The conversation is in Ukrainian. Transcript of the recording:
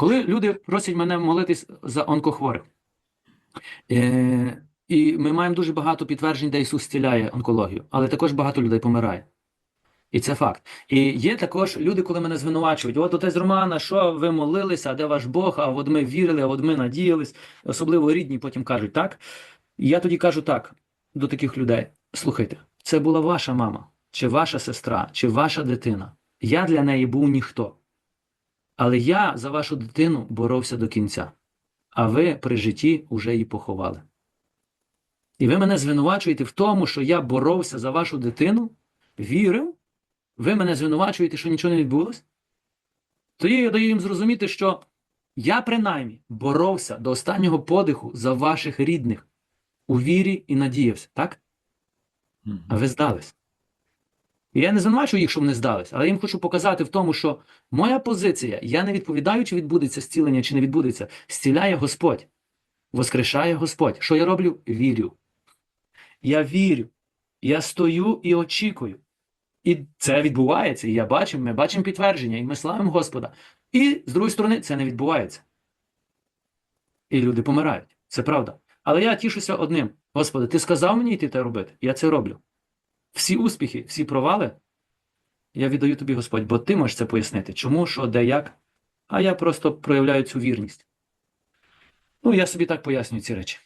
Коли люди просять мене молитись за онкохворих, е, і ми маємо дуже багато підтверджень, де Ісус зціляє онкологію, але також багато людей помирає. І це факт. І є також люди, коли мене звинувачують: от отець Романа, що ви молилися, а де ваш Бог? А от ми вірили, а от ми надіялись. Особливо рідні потім кажуть так. Я тоді кажу так до таких людей: слухайте, це була ваша мама, чи ваша сестра, чи ваша дитина. Я для неї був ніхто. Але я за вашу дитину боровся до кінця, а ви при житті вже її поховали. І ви мене звинувачуєте в тому, що я боровся за вашу дитину, вірив, ви мене звинувачуєте, що нічого не відбулося? Тоді я даю їм зрозуміти, що я принаймні боровся до останнього подиху за ваших рідних у вірі і надіявся, так? А ви здались. І я не звинувачую їх, що вони здались, але їм хочу показати в тому, що моя позиція, я не відповідаю, чи відбудеться зцілення, чи не відбудеться, зціляє Господь, воскрешає Господь. Що я роблю? Вірю. Я вірю. Я стою і очікую. І це відбувається. І я бачу, ми бачимо підтвердження, і ми славимо Господа. І з другої сторони, це не відбувається. І люди помирають. Це правда. Але я тішуся одним. Господи, ти сказав мені йти те робити. Я це роблю. Всі успіхи, всі провали я віддаю тобі, Господь, бо ти можеш це пояснити. Чому, що, де, як. А я просто проявляю цю вірність. Ну, я собі так пояснюю ці речі.